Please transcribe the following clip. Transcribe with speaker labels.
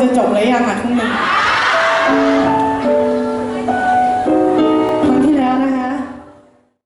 Speaker 1: จะจบแล้วยังอะทุ่งหนึง